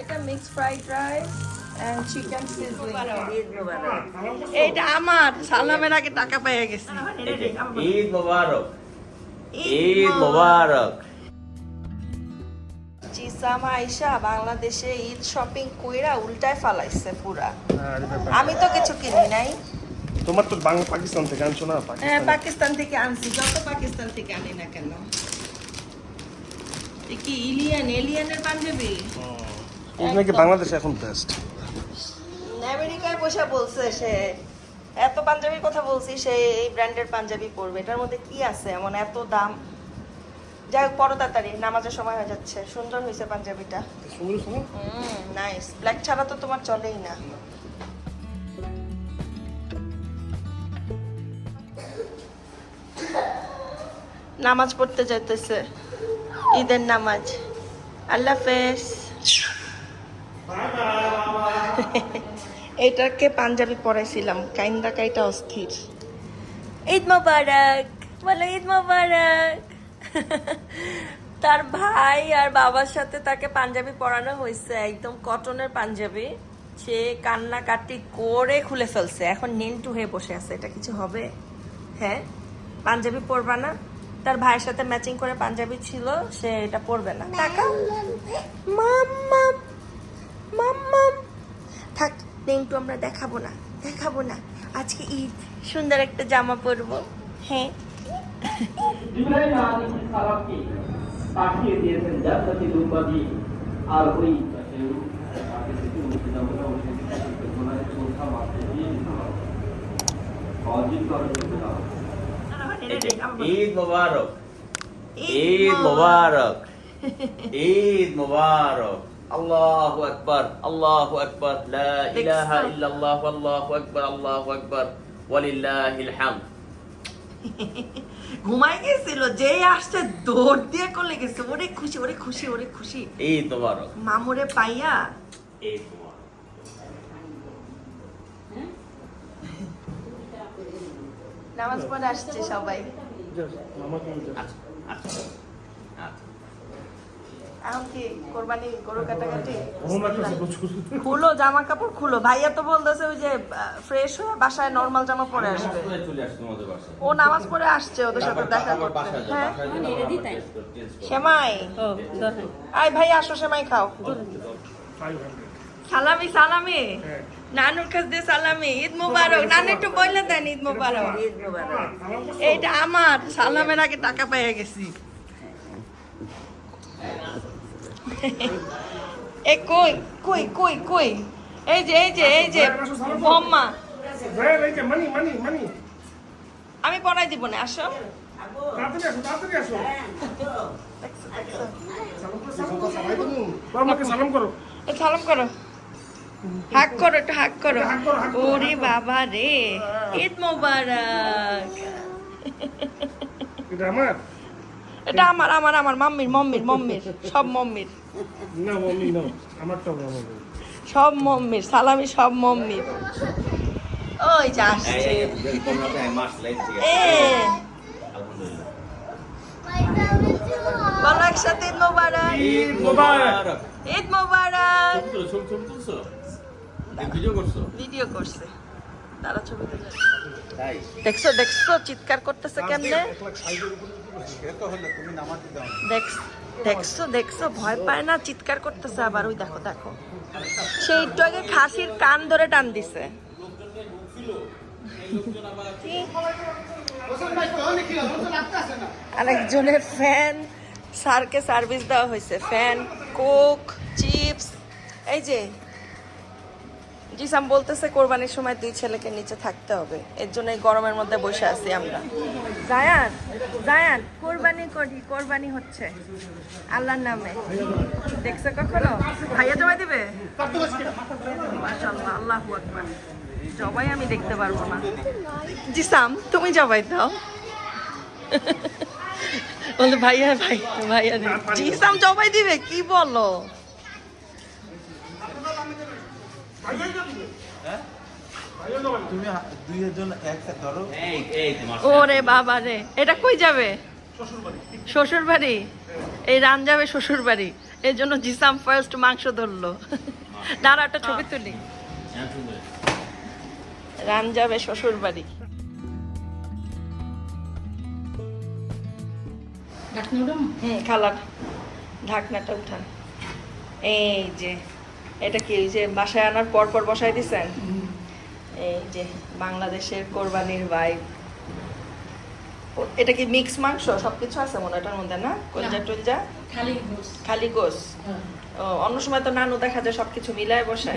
এটা mix fried rice and chicken sizzling Eid Mubarak এইটা আমার সালামের আগে টাকা পেয়ে গেছি ঈদ মোবারক ঈদ মোবারক জিসাম আইসা বাংলাদেশে ঈদ শপিং কইরা উল্টায় ফালাইছে পুরা আমি তো কিছু কিনি নাই তোমার তো বাংলা পাকিস্তান থেকে আনছো না? হ্যাঁ পাকিস্তান থেকে আনছি। যত পাকিস্তান থেকে আনি না কেন? কি ইলিয়ান? এলিয়ানের পাঞ্জাবি? নাকি বাংলাদেশে এখন বেস্ট আমেরিকায় বসে বলছে সে এত পাঞ্জাবির কথা বলছি সে এই ব্র্যান্ডের পাঞ্জাবি পরবে। এটার মধ্যে কি আছে? এমন এত দাম। যাই হোক পরো তাড়াতাড়ি। নামাজের সময় হয়ে যাচ্ছে। সুন্দর হয়েছে পাঞ্জাবিটা। নাইস ব্ল্যাক ছাড়া তো তোমার চলেই না। নামাজ পড়তে যাইতেছে। ঈদের নামাজ। আল্লাহ হাফেজ। এটাকে পাঞ্জাবি পরাইছিলাম, কাইন্দা কাইটা অস্থির। ঈদ মোবারক, বলো ঈদ মোবারক। তার ভাই আর বাবার সাথে তাকে পাঞ্জাবি পরানো হয়েছে একদম কটনের পাঞ্জাবি। সে কান্নাকাটি করে খুলে ফেলছে। এখন নিন্টু হয়ে বসে আছে। এটা কিছু হবে? হ্যাঁ? পাঞ্জাবি পরবা না? তার ভাইয়ের সাথে ম্যাচিং করে পাঞ্জাবি ছিল সে এটা পরবে না। টাকা? মাম্মাম মাম্মাম থাক নিন্টু আমরা দেখাবো না দেখাবো না। আজকে ঈদ সুন্দর একটা জামা পরবো। হ্যাঁ। পাঠিয়ে দিয়েছেন জান্নাতি দুম্বাদি আর ওই অজিত ঈদ মোবারক। ঈদ মোবারক। ঈদ মোবারক। আল্লাহু আকবার আল্লাহু আকবার লা ইলাহা ইল্লাল্লাহ আল্লাহু আকবার আল্লাহু আকবার ওয়ালিল্লাহিল হামদ। ঘুমাই গেছিল যেই আসছে দৌড় দিয়ে করলে গেছে ওরে খুশি ওরে খুশি ওরে খুশি। ঈদ মোবারক। মামুরে পাইয়া ঈদ নামাজ পড়ে আসছে সবাই। আমাকে আচ্ছা আচ্ছা আচ্ছা এখন কি কোরবানি গরু কাটাকাটি? খুলো জামা কাপড় খুলো। ভাইয়া তো বলতেছে ওই যে ফ্রেশ হয়ে বাসায় নর্মাল জামা পরে আসবে। ও নামাজ পড়ে আসছে ওদের সাথে দেখা করতে। হ্যাঁ। সেমাই আই ভাই আসো সেমাই খাও। সালামি সালামি। হ্যাঁ। নানুর কাছ দিয়ে সালামি। ঈদ মুবারক। নানু একটু বললে দেন ঈদ মুবারক। এইটা আমার। সালামের আগে টাকা পেয়ে গেছি। এ কই কই কই কই? এই যে এই যে এই যে বম্মা। আমি পড়াই দিব না আসো। সালাম করো। সালাম করো। হাক করো একটু হাক করো। ওরে বাবা রে ঈদ মোবারক। এটা আমার? এটা আমার আমার আমার মাম্মির মম্মির মম্মির সব মম্মির। না মম্মি না আমার সব মম্মির সালামি সব মম্মির। ওই যে আসছে। এই, এই, তোমরা তো এক মাস late এ আছে। আলহামদুলিল্লাহ। বলো একসাথে ঈদ মোবারক। ঈদ মোবারক। ঈদ মোবারক। ভিডিও করছে? তারা ছবি তুলে দেখছ দেখছ চিৎকার করতেছে কেমনে? দেখছ- ভয় পায় না চিৎকার করতেছে আবার। ওই দেখো দেখো। সে একটু আগে খাসির কান ধরে টান দিছে। আরেকজনের ফ্যান স্যারকে সার্ভিস দেওয়া হয়েছে। Fan Coke chips. এই যে জিসাম বলতেছে কোরবানির সময় দুই ছেলেকে নিচে থাকতে হবে। এর জন্য এই গরমের মধ্যে বসে আছি আমরা। জায়ান জায়ান কোরবানি করি কোরবানি হচ্ছে। আল্লাহর নামে। দেখছ কখনো? ভাইয়া জবাই দিবে? মাশাআল্লাহ আল্লাহু আকবার। জবাই আমি দেখতে পারব না। জিসাম তুমি জবাই দাও। বলে ভাইয়া ভাই ভাইয়া। জিসাম জবাই দিবে কি বলো? তুমি দুইয়ের জন্য একটা ধরো। ওরে বাবা রে এটা কই যাবে? শ্বশুর বাড়ি এই রান যাবে শ্বশুর বাড়ি এর জন্য জিসাম ফার্স্ট মাংস ধরলো। দাঁড়া একটা ছবি তুলি। হ্যাঁ, রান যাবে শ্বশুর বাড়ি হুম খালার ঢাকনাটা উঠান। এই যে। এটা কি যে বাসায় আনার পর পর বসায় দিছেন? এই যে বাংলাদেশের কোরবানির ভাই এটা কি মিক্স মাংস? সবকিছু আছে মনে এটার মধ্যে না? কলজা টলজা? খালি গোস খালি গোস হ্যাঁ। ও, অন্য সময় তো নানু দেখা যায় সবকিছু মিলায় বসায়।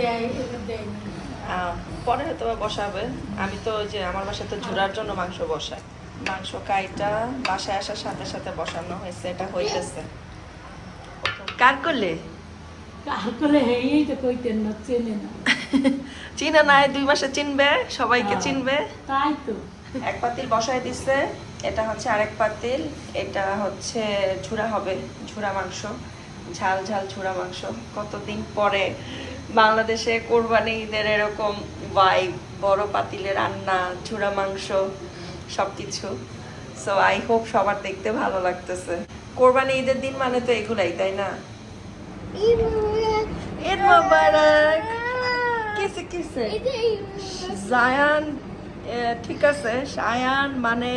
পরে হয়তো বা বসাবে। আমি তো ওই যে আমার বাসায় তো ঝুরার জন্য মাংস বসাই মাংস কাইটা বাসায় আসার সাথে সাথে বসানো হয়েছে এটা হইতেছে। কার করলে? কাল করে হেয়েই তো কইতেন না চেনে না চিনে নাই দুই মাসে চিনবে সবাইকে হ্যাঁ। চিনবে। তাই তো। এক পাতিল বসায় দিচ্ছে এটা হচ্ছে আরেক পাতিল এটা হচ্ছে ঝুরা হবে ঝুরা মাংস ঝাল ঝাল ঝুরা মাংস। কতদিন পরে বাংলাদেশে কোরবানি ঈদের এরকম বাই বড় পাতিলে রান্না ঝুরা মাংস সবকিছু। সো আই হোপ সবার দেখতে ভালো লাগতেছে। কোরবানি ঈদের দিন মানে তো এগুলাই তাই না? ঈদ মোবারক কিসে কিসে জায়ান ঠিক আছে সায়ান মানে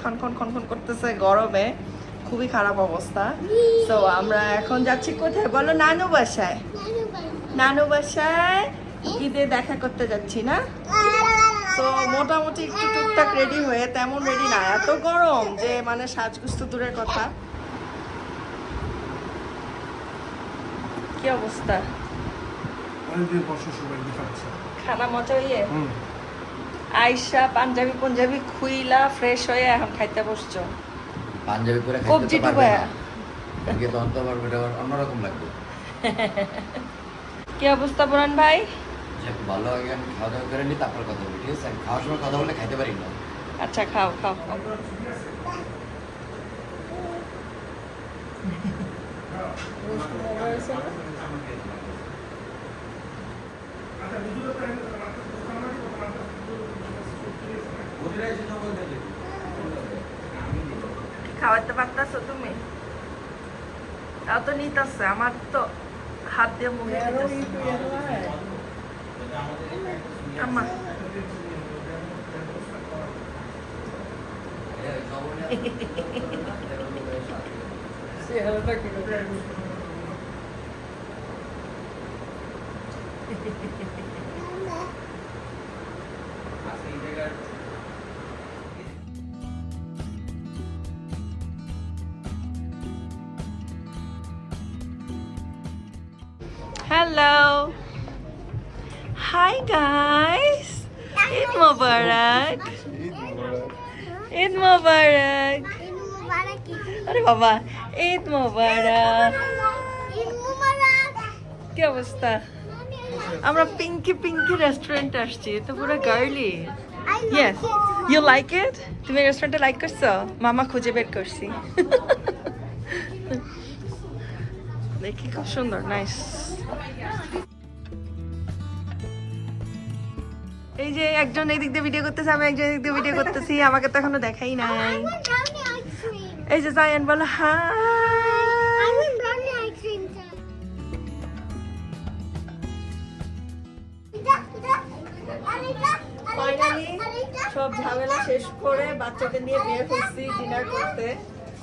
খন খন খন খন করতেছে গরমে, খুবই খারাপ অবস্থা। তো আমরা এখন যাচ্ছি কোথায়? বলো, নানু বাসায়। নানু বাসায় ঈদে দেখা করতে যাচ্ছি না? তো মোটামুটি একটু টুকটাক রেডি হয়ে, তেমন রেডি না, এত গরম যে মানে সাজগুজ তো দূরের কথা। কি অবস্থা? যে খানা মজা হইয়ে? হুম। আয়সা পাঞ্জাবি পাঞ্জাবি খুইলা ফ্রেশ হয়ে এখন খাইতে বসছো। পাঞ্জাবি করে খাইতে তো পারবে। না। তখন তো পারবে এটা অন্যরকম লাগবে। কি অবস্থা বুরান ভাই? যাক, ভালো আগে আমি খাওয়া দাওয়া করে নিই তারপর কথা বলি ঠিক আছে? আমি খাওয়ার সময় কথা বলে খাইতে পারি না। আচ্ছা খাও খাও। খাও। খাওয়াতে পারতাছো তুমি তাও তো নিতেছে আমার তো হাত দিয়ে মুখে দিতেছে আম্মা Hello. Hi guys. Eid Mubarak. Eid Mubarak. আরে বাবা ঈদ মোবারক কি অবস্থা আমরা পিঙ্কি পিঙ্কি রেস্টুরেন্ট আসছি তো পুরো girly yes you like it তুমি রেস্টুরেন্টে লাইক করছ? মামা খুঁজে বের করছি। দেখি খুব সুন্দর নাইস এই যে একজন এদিক দিয়ে ভিডিও করতেছে আমি একজন এদিক দিয়ে ভিডিও করতেছি আমাকে তো এখনও দেখাই নাই। এই যে জায়ান বলো হাই সব ঝামেলা শেষ করে বাচ্চাদের নিয়ে বের হচ্ছি ডিনার করতে।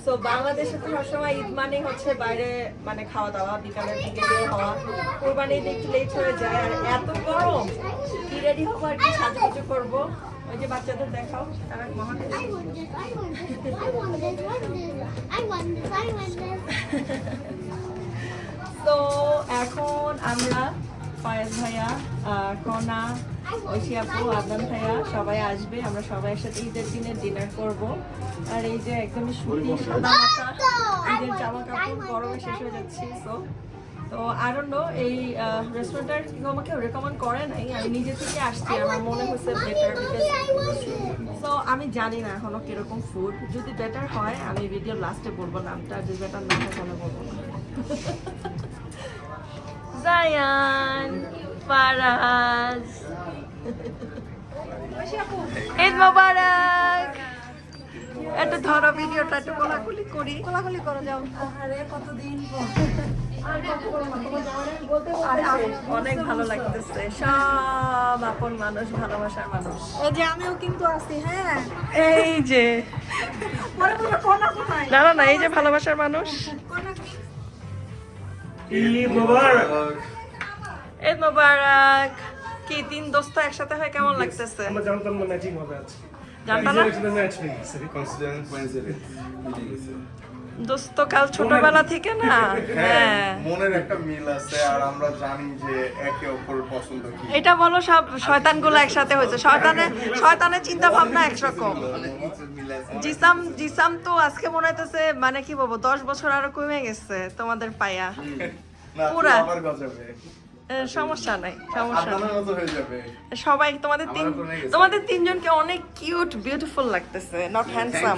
তো বাংলাদেশে তো সবসময় ঈদ মানে হচ্ছে বাইরে মানে খাওয়া দাওয়া বিকালের দিকে বের হওয়া। কোরবানি ঈদ একটু লেট হয়ে যায়। আর এত গরম! কি রেডি হব আর কি সাজুগুজু করব? ওই যে বাচ্চাদের দেখাও তারা মহান তো এখন আমরা ফয়েজ ভাইয়া কনা ঐশী আপু আদনান ভাইয়া সবাই আসবে। আমরা সবাই একসাথে ঈদের দিনে ডিনার করব। আর এই যে একদমই সুতি সাদা ঈদের জামা কাপড় গরমে শেষ হয়ে যাচ্ছে সো তো আর নো এই রেস্টুরেন্টটার কেউ আমাকে রেকমেন্ড করে নাই। আমি নিজে থেকে আসছি আমার মনে হচ্ছে বেটার তো আমি জানি না এখনও কীরকম ফুড যদি বেটার হয় আমি ভিডিও লাস্টে বলব নামটা যদি বেটার না হয় তাহলে বলব না। Zayan, Faraz. Eid Mubarak! এত একটু ধরো ভিডিওটা একটু কোলাকুলি করি। কোলাকুলি করো যাও। আরে কতদিন অনেক ভালো লাগতেছে। সব আপন মানুষ ভালোবাসার মানুষ। এই যে আমিও কিন্তু আছি হ্যাঁ। এই যে। না না না এই যে ভালোবাসার মানুষ। ঈদ মোবারক। ঈদ মোবারক। কি তিন দোস্ত একসাথে হয়ে কেমন লাগতেছে? আমরা জানতাম না ম্যাচিং হবে আজ জানতাম না? ম্যাচ হয়ে গেছে। কনসিডারেন্ট পয়েন্টসের দোস্ত কাল ছোটবেলা থেকে না? হ্যাঁ মনের একটা মিল আছে আর আমরা জানি যে একে অপরের পছন্দ কি। এটা বলো সব শয়তানগুলো একসাথে হয়েছে। শয়তানের শয়তানের চিন্তা ভাবনা একরকম জিসাম জিসাম তো আজকে মনে হইতেছে মানে কি বলব দশ বছর আরও কমে গেছে তোমাদের পায়া। না পুরা। সমস্যা নাই সমস্যা হয়ে সবাই তোমাদের তিন। তোমাদের তিনজনকে অনেক কিউট বিউটিফুল লাগতেছে নট হ্যান্ডসাম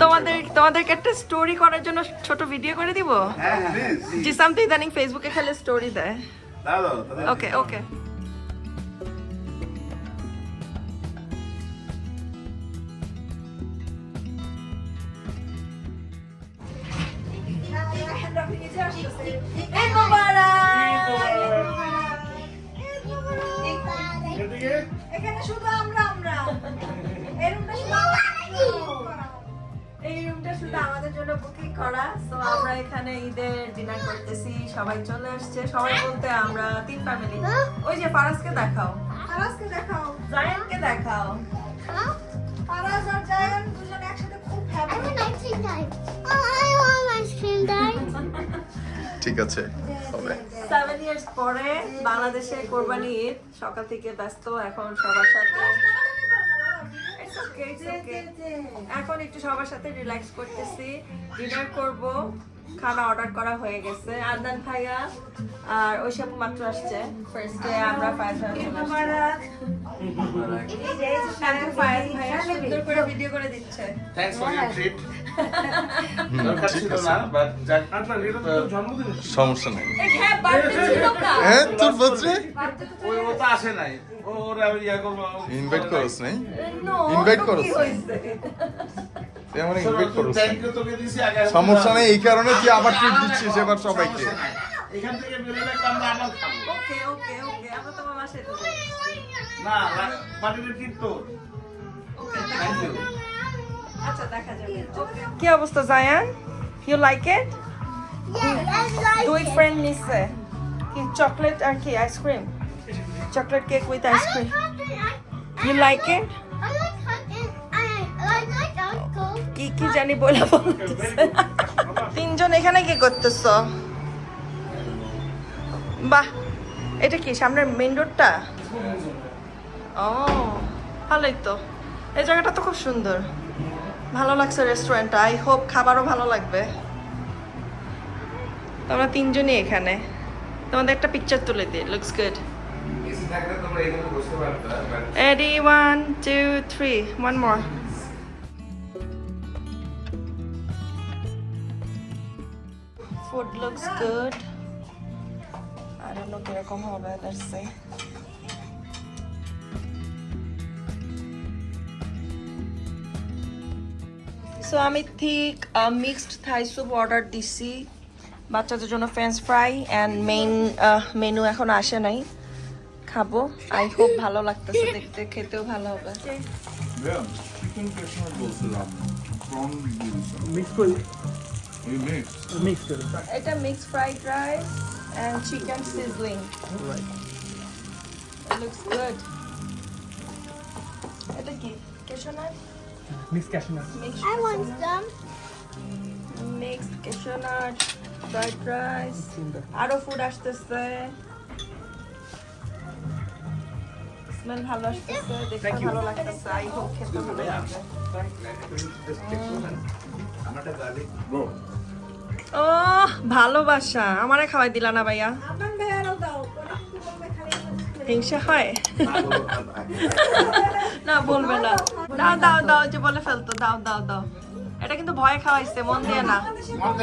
তোমাদের তোমাদেরকে একটা স্টোরি করার জন্য ছোট ভিডিও করে দিব? হ্যাঁ জিসাম তো ইদানিং ফেসবুকে খালি স্টোরি দেয়। ওকে ওকে এখানে শুধু আমরা আমরা। এই রুমটা শুধু এই রুমটা শুধু আমাদের জন্য বুকিং করা। সো আমরা এখানে ঈদের ডিনার করতেছি। সবাই চলে আসছে। সবাই বলতে আমরা তিন ফ্যামিলি ওই যে ফারাজকে দেখাও। ফারাজকে দেখাও। জায়ানকে দেখাও। ফারাজ আর জায়ান দুজন একসাথে খুব হ্যাপি cream dye. ঠিক আছে হবে। সেভেন ইয়ার্স পরে বাংলাদেশে কোরবানি ঈদ সকাল থেকে ব্যস্ত এখন সবার সাথে. এখন একটু সবার সাথে রিল্যাক্স করতেছি। ডিনার করব খানা অর্ডার করা হয়ে গেছে। আদনান ভাইয়া আর ওইসব মাত্র আসছে। ফার্স্টে আমরা ফায়াজ ভাইয়া সুন্দর করে ভিডিও করে দিচ্ছে থ্যাঙ্কস ফর ইউর ট্রিট সমস্যা নেই। এই হ্যাঁ হ্যাঁ তোর বার্থডে ও তো আসে নাই। ওরা ইয়া করব ইনভাইট নাই। আমার ইনভাইট সমস্যা নেই এই কারণে তুই আবার ট্রিট দিচ্ছিস এবার সবাইকে। এখান থেকে বেরোলে একটা আমরা আবার খাব। ওকে ওকে ওকে আমরা তো মামা সাথে না পার্টির ট্রিট তো ওকে থ্যাংক ইউ কি অবস্থা Zayan? You like it Yeah, I like দুই it. ফ্রেন্ড নিছে কি চকলেট আর কি ice cream chocolate cake with ice cream you like it. কি কি জানি বলে তিনজন এখানে কি করতেছ? বাহ এটা কি সামনের মেইন রোডটা ও ভালোই তো। এই জায়গাটা তো খুব সুন্দর। ভালো লাগছে রেস্টুরেন্টটা আই হোপ খাবারও ভালো লাগবে তোমরা তিনজনই এখানে তোমাদের একটা পিকচার তুলে দিই looks good Ready, one, two, three. One more. Food looks good. I কীরকম হবে let's. সো আমি ঠিক মিক্সড থাই স্যুপ অর্ডার দিছি। বাচ্চাদের জন্য French fry and main menu এখন আসে নাই। খাব। আই হোপ ভালো লাগতেছে দেখতে খেতেও ভালো হবে। মিক্স মিক্স মিক্স এটা mixed fried rice and chicken sizzling good. এটা কি? Cashew nut mix cashew nut mixed I want some. Mixed cashew nut fried rice আরও ফুড আসতেছে। স্মেল ভালো আসতেছে দেখতে ভালো লাগতেছে আই হোপ খেতে ভালো লাগবে। ও ভালোবাসা আমারে খাওয়াই দিলা না ভাইয়া। হিংসা হয়? না বলবে না। দাও দাও দাও যে বলে ফেলতো দাও দাও দাও। এটা কিন্তু ভয় খাওয়াইছে মন দিয়ে না। মন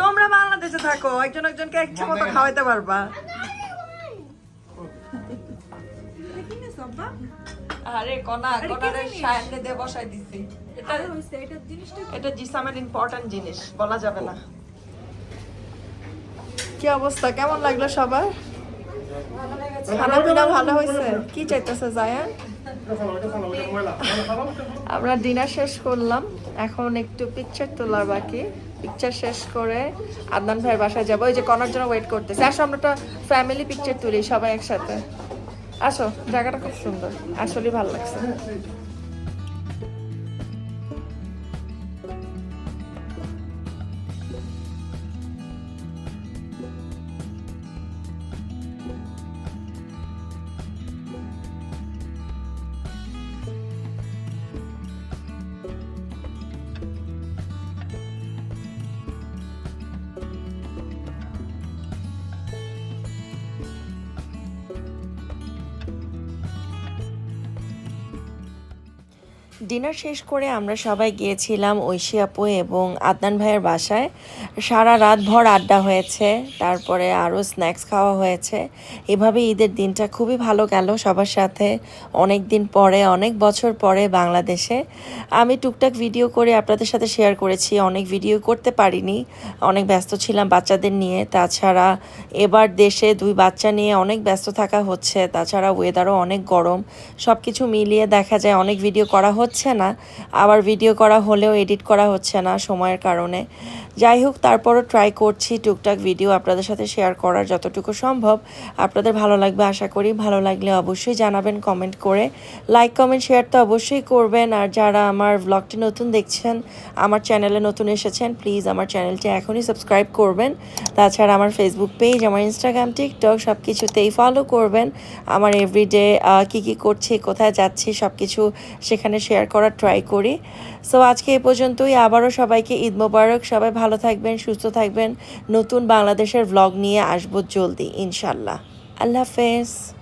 তোমরা বাংলাদেশে থাকো একজন একজনকে ইচ্ছে মতো খাওয়াইতে পারবা। আরে কনা কি কনারে জিনিস? সামনে দিয়ে বসাই দিছি। এটা আরে হইছে এটা জিনিসটা এটা জিসামের ইম্পর্টেন্ট জিনিস বলা যাবে না। কি অবস্থা? কেমন লাগল সবার? খানা পিনা ভালো হয়েছে কি চাইতেছে জায়ান? আমরা ডিনার শেষ করলাম। এখন একটু পিকচার তোলার বাকি। পিকচার শেষ করে আদনান ভাইয়ের বাসায় যাব। ওই যে কনার জন্য ওয়েট করতেছে। আসো, আমরা একটা ফ্যামিলি পিকচার তুলি সবাই একসাথে। আসো, জায়গাটা খুব সুন্দর। আসলেই ভালো লাগছে। ডিনার শেষ করে আমরা সবাই গিয়েছিলাম ঐশী আপু এবং আদনান ভাইয়ের বাসায়। সারা রাত ভর আড্ডা হয়েছে, তারপরে আরও স্ন্যাক্স খাওয়া হয়েছে। এভাবে ঈদের দিনটা খুবই ভালো গেল সবার সাথে। অনেক দিন পরে, অনেক বছর পরে বাংলাদেশে। আমি টুকটাক ভিডিও করে আপনাদের সাথে শেয়ার করেছি, অনেক ভিডিও করতে পারিনি। অনেক ব্যস্ত ছিলাম বাচ্চাদের নিয়ে, তাছাড়া এবার দেশে দুই বাচ্চা নিয়ে অনেক ব্যস্ত থাকা হচ্ছে, তাছাড়া ওয়েদারও অনেক গরম। সব কিছু মিলিয়ে দেখা যায় অনেক ভিডিও করা হচ্ছে না, আবার ভিডিও করা হলেও এডিট করা হচ্ছে না সময়ের কারণে। যাই হোক তারপরও ট্রাই করছি টুকটাক ভিডিও আপনাদের সাথে শেয়ার করার যতটুকু সম্ভব। আপনাদের ভালো লাগবে আশা করি, ভালো লাগলে অবশ্যই জানাবেন কমেন্ট করে। লাইক কমেন্ট শেয়ার তো অবশ্যই করবেন। আর যারা আমার ব্লগটি নতুন দেখছেন, আমার চ্যানেলে নতুন এসেছেন প্লিজ আমার চ্যানেলটি এখনই সাবস্ক্রাইব করবেন। তাছাড়া আমার ফেসবুক পেজ আমার ইনস্টাগ্রাম টিকটক সব কিছুতেই ফলো করবেন। আমার এভরিডে কী কী করছি, কোথায় যাচ্ছি সব কিছু সেখানে শেয়ার করার ট্রাই করি। সো আজকে এ পর্যন্তই। আবারও সবাইকে ঈদ মোবারক। সবাই ভালো থাকবেন। সুস্থ থাকবেন। নতুন বাংলাদেশের ব্লগ নিয়ে আসব জলদি ইনশাল্লাহ। আল্লাহ হাফেজ।